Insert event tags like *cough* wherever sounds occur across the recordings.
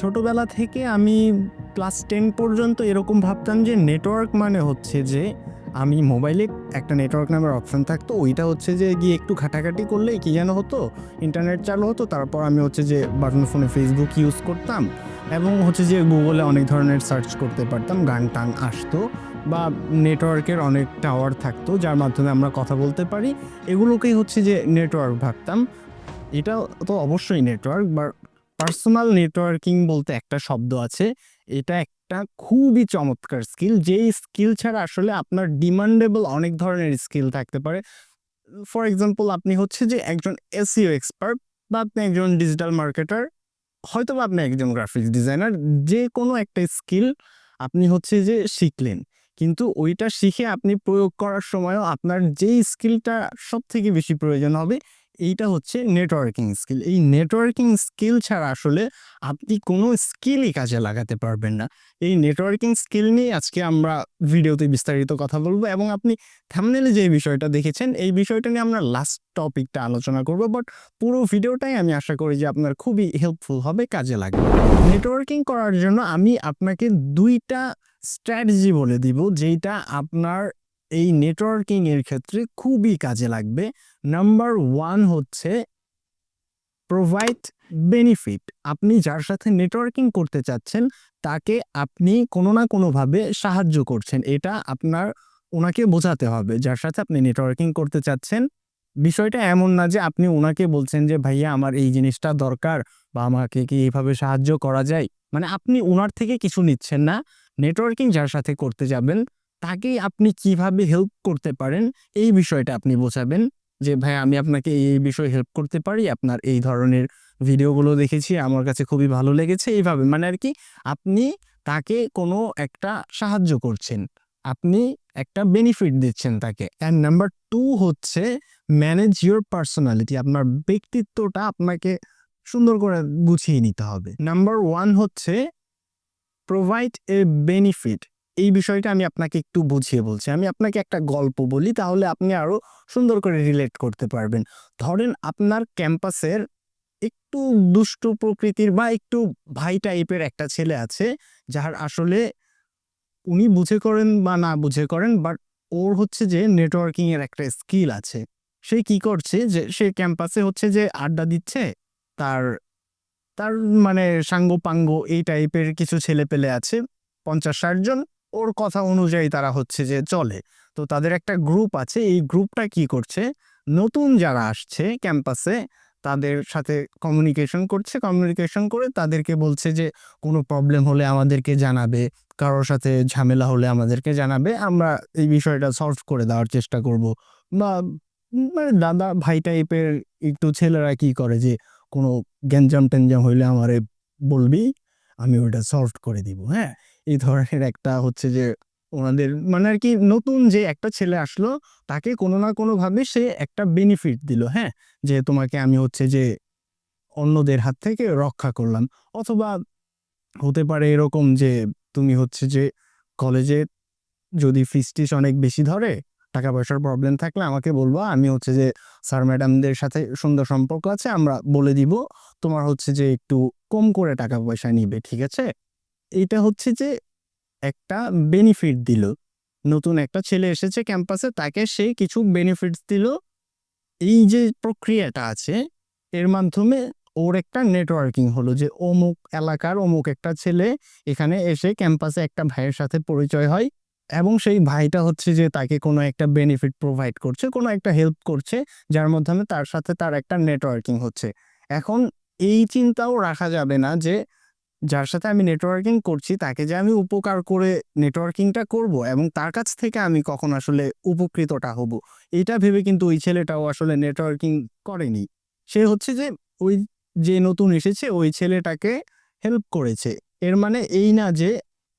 ছোটবেলা থেকে আমি ক্লাস টেন পর্যন্ত এরকম ভাবতাম যে নেটওয়ার্ক মানে হচ্ছে যে আমি মোবাইলে একটা নেটওয়ার্ক নামের অপশন থাকতো, ওইটা হচ্ছে যে গিয়ে একটু ঘাটাঘাটি করলে কি যেন হতো ইন্টারনেট চালু হতো, তারপর আমি হচ্ছে যে বাটন ফোনে ফেসবুক ইউজ করতাম এবং হচ্ছে যে গুগলে অনেক ধরনের সার্চ করতে পারতাম, গান টান আসতো বা নেটওয়ার্কের অনেক টাওয়ার থাকতো, যার মাধ্যমে আমরা কথা বলতে পারি, এগুলোকেই হচ্ছে যে নেটওয়ার্ক ভাবতাম। এটা তো অবশ্যই নেটওয়ার্ক বা পার্সোনাল নেটওয়ার্কিং বলতে একটা শব্দ আছে। এটা একটা খুবই চমৎকার স্কিল। যেই স্কিল ছাড়া আসলে আপনার ডিমান্ডেবল অনেক ধরনের স্কিল থাকতে পারে। ফর এক্সাম্পল, আপনি হচ্ছে যে একজন এসিও এক্সপার্ট বা আপনি একজন ডিজিটাল মার্কেটার হয়তো বা আপনি একজন গ্রাফিক্স ডিজাইনার, যে কোনো একটা স্কিল আপনি হচ্ছে যে শিখলেন। কিন্তু ওইটা শিখে আপনি প্রয়োগ করার সময়ও আপনার যেই স্কিলটা সব থেকে বেশি প্রয়োজন হবে এইটা হচ্ছে নেটওয়ার্কিং স্কিল এই নেটওয়ার্কিং স্কিল ছাড়া আসলে আপনি কোনো স্কিলই কাজে লাগাতে পারবেন না। এই নেটওয়ার্কিং স্কিল নিয়ে আজকে আমরা ভিডিওতে বিস্তারিত কথা বলব এবং আপনি থামনেলে যে বিষয়টা দেখেছেন, এই বিষয়টা নিয়ে আমরা লাস্ট টপিকটা আলোচনা করব বাট পুরো ভিডিওটাই আমি আশা করি যে আপনার খুবই হেল্পফুল হবে, কাজে লাগবে। নেটওয়ার্কিং করার জন্য আমি আপনাকে দুইটা স্ট্র্যাটেজি বলে দিব যেটা আপনার এই নেটওয়ার্কিং এর ক্ষেত্রে খুবই কাজে লাগবে। নাম্বার ওয়ান হচ্ছে প্রোভাইড বেনিফিট আপনি যার সাথে নেটওয়ার্কিং করতে চাচ্ছেন, তাকে আপনি কোনো না কোনোভাবে সাহায্য করছেন। এটা আপনার, ওনাকে বোঝাতে হবে। যার সাথে আপনি নেটওয়ার্কিং করতে চাচ্ছেন, বিষয়টা এমন না যে আপনি ওনাকে বলছেন যে, ভাইয়া, আমার এই জিনিসটা দরকার বা আমাকে কি এইভাবে সাহায্য করা যায়? মানে আপনি ওনার থেকে কিছু নিচ্ছেন না। নেটওয়ার্কিং যার সাথে করতে যাবেন তাকে আপনি কীভাবে হেল্প করতে পারেন, এই বিষয়টা আপনি বোঝাবেন। যে, ভাই, আমি আপনাকে এই বিষয়ে হেল্প করতে পারি, আপনার এই ধরনের ভিডিওগুলো দেখেছি, আমার কাছে খুবই ভালো লেগেছে। এইভাবে মানে আর কি, আপনি তাকে কোনো একটা সাহায্য করছেন, আপনি একটা বেনিফিট দিচ্ছেন তাকে। অ্যান্ড নাম্বার টু হচ্ছে ম্যানেজ ইউর পার্সোনালিটি আপনার ব্যক্তিত্বটা আপনাকে সুন্দর করে গুছিয়ে নিতে হবে। নাম্বার ওয়ান হচ্ছে প্রোভাইড এ বেনিফিট এই বিষয়টা আমি আপনাকে একটু বুঝিয়ে বলছি। আমি আপনাকে একটা গল্প বলি, তাহলে আপনি আরও সুন্দর করে রিলেট করতে পারবেন। ধরেন আপনার ক্যাম্পাসের একটু দুষ্টু প্রকৃতির বা একটু ভাই টাইপের একটা ছেলে আছে, যার আসলে উনি বুঝে করেন বা না বুঝে করেন বাট ওর হচ্ছে যে নেটওয়ার্কিং এর একটা স্কিল আছে। সে কি করছে যে, সে ক্যাম্পাসে হচ্ছে যে আড্ডা দিচ্ছে, তার তার মানে সাঙ্গ পাঙ্গ এই টাইপের কিছু ছেলে পেলে আছে, পঞ্চাশ ষাট জন। ওর কথা অনুযায়ী তারা হচ্ছে যে চলে। তো তাদের একটা গ্রুপ আছে, এই গ্রুপটা কি করছে? নতুন যারা আসছে ক্যাম্পাসে তাদের সাথে কমিউনিকেশন করছে। কমিউনিকেশন করে তাদেরকে বলছে যে, কোনো প্রবলেম হলে আমাদেরকে জানাবে। কারোর সাথে ঝামেলা হলে আমাদেরকে জানাবে। আমরা এই বিষয়টা সলভ করে দেওয়ার চেষ্টা করব। বা মানে দাদা ভাই টাইপের একটু ছেলেরা কি করে যে, কোনো গ্যাঞ্জাম ট্যাঞ্জাম হইলে আমারে বলবি, আমি ওটা সলভ করে দিব। হ্যাঁ? এই ধরনের একটা হচ্ছে যে ওনাদের মানে আর কি নতুন যে একটা ছেলে আসলো, তাকে কোনো না কোনো ভাবে সে একটা বেনিফিট দিল হ্যাঁ? যে তোমাকে আমি হচ্ছে যে অন্যদের হাত থেকে রক্ষা করলাম। অথবা হতে পারে এরকম যে তুমি হচ্ছে যে কলেজে যদি ফিস টিস অনেক বেশি ধরে, টাকা পয়সার প্রবলেম থাকলে আমাকে বলবা, আমি হচ্ছে যে স্যার ম্যাডামদের সাথে সুন্দর সম্পর্ক আছে, আমরা বলে দিব, তোমার হচ্ছে যে একটু কম করে টাকা পয়সা নিবে, ঠিক আছে? এইটা হচ্ছে যে একটা বেনিফিট দিল। নতুন একটা ছেলে এসেছে ক্যাম্পাসে তাকে সে কিছু বেনিফিটস দিল। এই যে প্রক্রিয়াটা আছে, এর মাধ্যমে ওর একটা নেটওয়ার্কিং হলো যে অমুক এলাকার অমুক একটা ছেলে এখানে এসে ক্যাম্পাসে একটা ভাইয়ের সাথে পরিচয় হয় এবং সেই ভাইটা হচ্ছে যে তাকে কোনো একটা বেনিফিট প্রোভাইড করছে, কোনো একটা হেল্প করছে, যার মাধ্যমে তার সাথে তার একটা নেটওয়ার্কিং হচ্ছে। এখন এই চিন্তাও রাখা যাবে না যে যার সাথে আমি নেটওয়ার্কিং করছি, তাকে যে আমি উপকার করে নেটওয়ার্কিংটা করব এবং তার কাছ থেকে আমি কখন আসলে উপকৃতটা হব, এটা ভেবে কিন্তু ওই ছেলেটাও আসলে নেটওয়ার্কিং করেনি। সে হচ্ছে যে ওই যে নতুন এসেছে, ওই ছেলেটাকে হেল্প করেছে। এর মানে এই না যে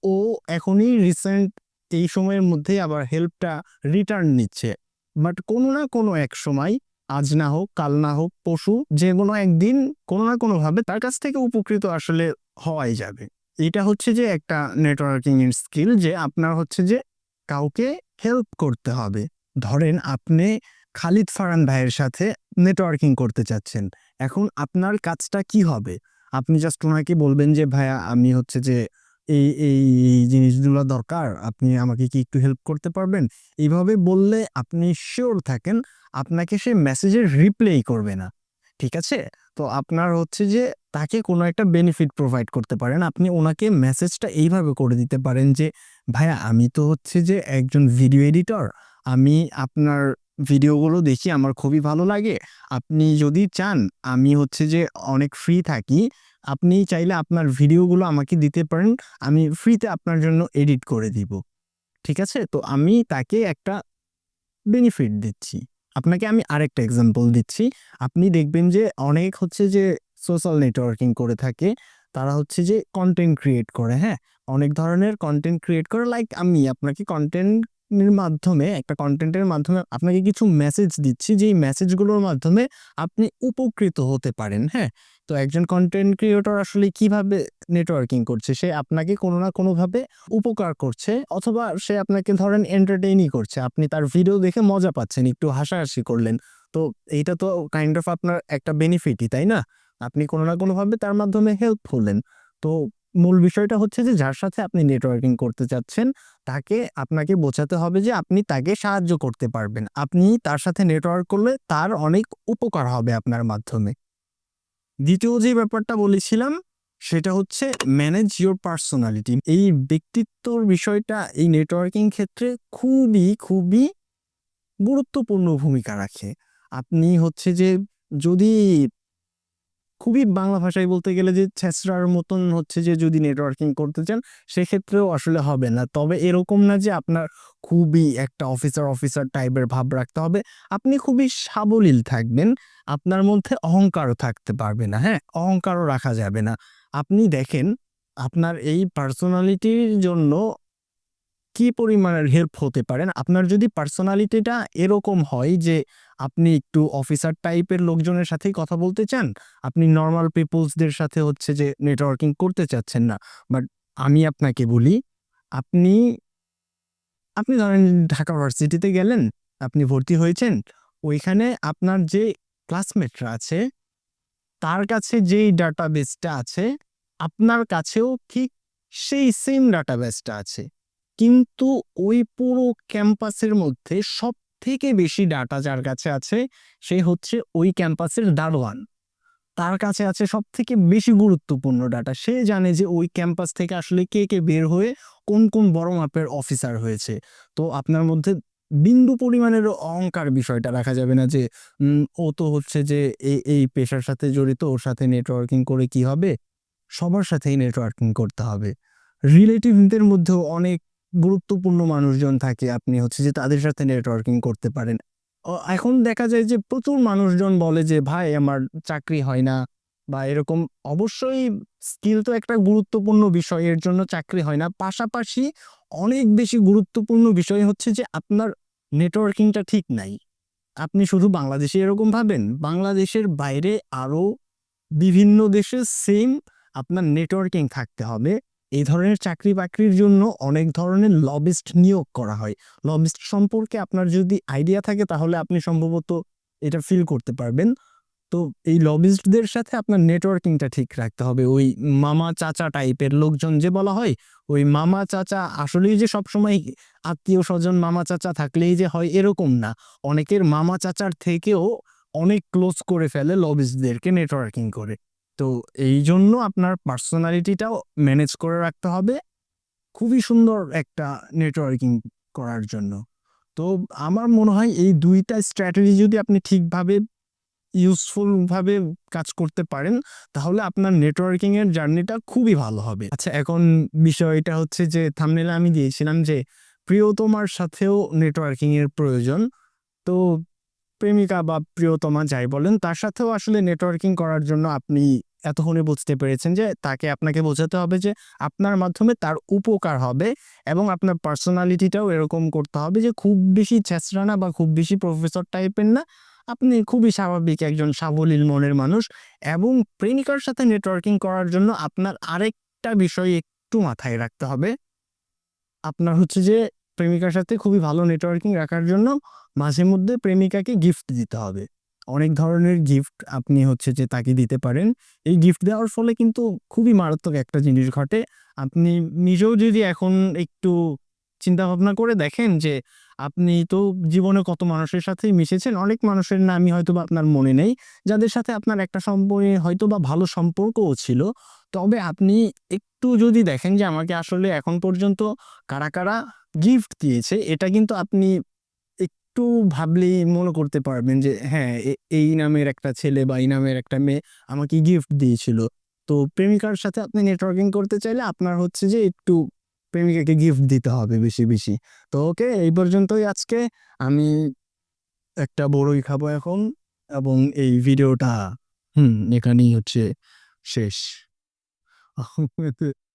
ও এখনই রিসেন্ট এই সময়ের মধ্যে আবার হেল্পটা রিটার্ন নিচ্ছে। বাট কোনো না কোনো এক সময়, আজ না হোক, কাল না হোক পশু যে কোনো একদিন কোনো না কোনোভাবে তার কাছ থেকে উপকৃত আসলে হওয়াই যাবে। এটা হচ্ছে যে একটা নেটওয়ার্কিং এর স্কিল যে আপনার হচ্ছে যে কাউকে হেল্প করতে হবে। ধরেন আপনি খালিদ ফারান ভাইয়ের সাথে নেটওয়ার্কিং করতে চাচ্ছেন। এখন আপনার কাজটা কি হবে? আপনি জাস্ট ওনাকে বলবেন যে, ভাইয়া, আমি হচ্ছে যে এই এই জিনিসগুলো দরকার। আপনি আমাকে কি একটু হেল্প করতে পারবেন? এইভাবে বললে আপনি শিওর থাকেন, আপনাকে সে মেসেজের রিপ্লাই করবে না। ঠিক আছে? তো আপনার হচ্ছে যে তাকে কোনো একটা বেনিফিট প্রোভাইড করতে পারেন। আপনি ওনাকে মেসেজটা এইভাবে করে দিতে পারেন যে, ভাইয়া, আমি তো হচ্ছে যে একজন ভিডিও এডিটর আমি আপনার ভিডিওগুলো দেখি, আমার খুবই ভালো লাগে। আপনি যদি চান, আমি হচ্ছে যে অনেক ফ্রি থাকি, আপনি চাইলে আপনার ভিডিওগুলো আমাকে দিতে পারেন, আমি ফ্রিতে আপনার জন্য এডিট করে দিব। ঠিক আছে? তো আমি তাকে একটা বেনিফিট দিচ্ছি। আপনাকে আমি আরেকটা এক্সাম্পল দিচ্ছি। আপনি দেখবেন যে অনেক হচ্ছে যে সোশ্যাল নেটওয়ার্কিং করে থাকে, তারা হচ্ছে যে কন্টেন্ট ক্রিয়েট করে হ্যাঁ? অনেক ধরনের কন্টেন্ট ক্রিয়েট করে লাইক আমি আপনাকে কন্টেন্টের মাধ্যমে, একটা কন্টেন্টের মাধ্যমে আপনাকে কিছু মেসেজ দিচ্ছি, যেই মেসেজগুলোর মাধ্যমে আপনি উপকৃত হতে পারেন হ্যাঁ? তো একজন কন্টেন্ট ক্রিয়েটর আসলে কীভাবে নেটওয়ার্কিং করছে? সে আপনাকে কোনো না কোনোভাবে উপকার করছে অথবা সে আপনাকে ধরেন এন্টারটেইনই করছে। আপনি তার ভিডিও দেখে মজা পাচ্ছেন, একটু হাসাহাসি করলেন। তো এইটা তো কাইন্ড অফ আপনার একটা বেনিফিটই তাই না? আপনি কোনো না কোনোভাবে তার মাধ্যমে হেল্প হলেন তো মূল বিষয়টা হচ্ছে যে, যার সাথে আপনি নেটওয়ার্কিং করতে চাচ্ছেন, তাকে আপনাকে বোঝাতে হবে যে, আপনি তাকে সাহায্য করতে পারবেন। আপনি তার সাথে নেটওয়ার্ক করলে তার অনেক উপকার হবে আপনার মাধ্যমে। দ্বিতীয় যে ব্যাপারটা বলেছিলাম, সেটা হচ্ছে ম্যানেজ ইওর পার্সোনালিটি এই ব্যক্তিত্বর বিষয়টা এই নেটওয়ার্কিং ক্ষেত্রে খুবই খুবই গুরুত্বপূর্ণ ভূমিকা রাখে। আপনি হচ্ছে যে যদি খুবই বাংলা ভাষায় বলতে গেলে যে ছেঁচড়ার মতন হচ্ছে যে যদি নেটওয়ার্কিং করতে চান, সেক্ষেত্রেও আসলে হবে না। তবে এরকম না যে আপনার খুবই একটা অফিসার অফিসার টাইপের ভাব রাখতে হবে। আপনি খুবই সাবলীল থাকবেন, আপনার মধ্যে অহংকারও থাকতে পারবে না হ্যাঁ? অহংকারও রাখা যাবে না। আপনি দেখেন, আপনার এই পার্সোনালিটির জন্য কি পরিমাণের হেল্প হতে পারেন? আপনার যদি পার্সোনালিটিটা এরকম হয় যে আপনি একটু অফিসার টাইপের লোকজনের সাথেই কথা বলতে চান, আপনি নর্মাল পিপলসদের সাথে হচ্ছে যে নেটওয়ার্কিং করতে চাচ্ছেন না বাট আমি আপনাকে বলি, আপনি আপনি ধরেন ঢাকা ভার্সিটিতে গেলেন, আপনি ভর্তি হয়েছেন, ওইখানে আপনার যে ক্লাসমেটরা আছে, তার কাছে যেই ডাটাবেসটা আছে, আপনার কাছেও ঠিক সেই সেম ডাটাবেসটা আছে। কিন্তু ওই পুরো ক্যাম্পাসের মধ্যে সব থেকে বেশি ডাটা যার কাছে আছে, সে হচ্ছে ওই ক্যাম্পাসের দারোয়ান। তার কাছে আছে সব থেকে বেশি গুরুত্বপূর্ণ ডাটা। সে জানে যে ওই ক্যাম্পাস থেকে আসলে কে কে বের হয়ে কোন কোন বড় মাপের অফিসার হয়েছে। তো আপনার মধ্যে বিন্দু পরিমাণের অহংকার বিষয়টা রাখা যাবে না যে ও তো হচ্ছে যে এই এই পেশার সাথে জড়িত, ওর সাথে নেটওয়ার্কিং করে কি হবে? সবার সাথেই নেটওয়ার্কিং করতে হবে। রিলেটিভদের মধ্যেও অনেক গুরুত্বপূর্ণ মানুষজন থাকে, আপনি হচ্ছে যে তাদের সাথে নেটওয়ার্কিং করতে পারেন। এখন দেখা যায় যে প্রচুর মানুষজন বলে যে, ভাই, আমার চাকরি হয় না। বা এরকম অবশ্যই স্কিল তো একটা গুরুত্বপূর্ণ বিষয়, এর জন্য চাকরি হয় না। পাশাপাশি অনেক বেশি গুরুত্বপূর্ণ বিষয় হচ্ছে যে, আপনার নেটওয়ার্কিংটা ঠিক নাই। আপনি শুধু বাংলাদেশে এরকম ভাবেন, বাংলাদেশের বাইরে আরও বিভিন্ন দেশে সেম আপনার নেটওয়ার্কিং থাকতে হবে। এই ধরনের চাকরি বাকরির জন্য অনেক ধরনের লবিস্ট নিয়োগ করা হয়। লবিস্ট সম্পর্কে আপনার যদি আইডিয়া থাকে, তাহলে আপনি সম্ভবত এটা ফিল করতে পারবেন। তো এই লবিস্টদের সাথে আপনার নেটওয়ার্কিংটা ঠিক রাখতে হবে। ওই মামা চাচা টাইপের লোকজন যে বলা হয়, ওই মামা চাচা আসলেই যে সবসময় আত্মীয় স্বজন মামা চাচা থাকলেই যে হয় এরকম না। অনেকের মামা চাচার থেকেও অনেক ক্লোজ করে ফেলে লবিস্টদেরকে নেটওয়ার্কিং করে। তো এই জন্য আপনার পার্সোনালিটিটাও ম্যানেজ করে রাখতে হবে। খুবই সুন্দর একটা নেটওয়ার্কিং করার জন্য। তো আমার মনে হয় এই দুইটা স্ট্র্যাটেজি যদি আপনি ঠিকভাবে, ইউজফুলভাবে কাজ করতে পারেন, তাহলে আপনার নেটওয়ার্কিং এর জার্নিটা খুবই ভালো হবে। আচ্ছা এখন বিষয়টা হচ্ছে যে থামনেলে আমি দিয়েছিলাম যে প্রিয়তমার সাথেও নেটওয়ার্কিং এর প্রয়োজন। তো প্রেমিকা বা প্রিয়তমা যাই বলেন, তার সাথেও আসলে নেটওয়ার্কিং করার জন্য আপনি এতক্ষণে বুঝতে পেরেছেন যে তাকে আপনাকে বোঝাতে হবে যে আপনার মাধ্যমে তার উপকার হবে এবং আপনার পার্সোনালিটিটাও এরকম করতে হবে যে খুব বেশি ছেঁচড়া না বা খুব বেশি প্রফেসর টাইপের না। আপনি খুবই স্বাভাবিক একজন সাবলীল মনের মানুষ এবং প্রেমিকার সাথে নেটওয়ার্কিং করার জন্য আপনার আরেকটা বিষয় একটু মাথায় রাখতে হবে। আপনার হচ্ছে যে প্রেমিকার সাথে খুবই ভালো নেটওয়ার্কিং রাখার জন্য মাঝে মধ্যে প্রেমিকাকে গিফট দিতে হবে। অনেক ধরনের গিফট আপনি হচ্ছে যে তাকে দিতে পারেন। এই গিফট দেওয়ার ফলে কিন্তু খুবই মারাত্মক একটা জিনিস ঘটে। আপনি নিজেও যদি এখন একটু চিন্তা ভাবনা করে দেখেন যে আপনি তো জীবনে কত মানুষের সাথেই মিশেছেন, অনেক মানুষের নামই হয়তো বা আপনার মনে নেই। যাদের সাথে আপনার একটা সম্পর্কে হয়তো বা ভালো সম্পর্কও ছিল। তবে আপনি একটু যদি দেখেন যে আমাকে আসলে এখন পর্যন্ত কারা কারা গিফট দিয়েছে, এটা কিন্তু আপনি একটু ভাবলেই মনে করতে পারবেন যে হ্যাঁ এই নামের একটা ছেলে বা এই নামের একটা মেয়ে আমাকে গিফট দিয়েছিল। তো প্রেমিকার সাথে আপনি নেটওয়ার্কিং করতে চাইলে আপনার হচ্ছে যে একটু প্রেমিকাকে গিফট দিতে হবে বেশি বেশি। তো ওকে, এই পর্যন্তই আজকে। আমি একটা বড়ই খাব এখন এবং এই ভিডিওটা, হুম, এখানেই হচ্ছে শেষ। *laughs*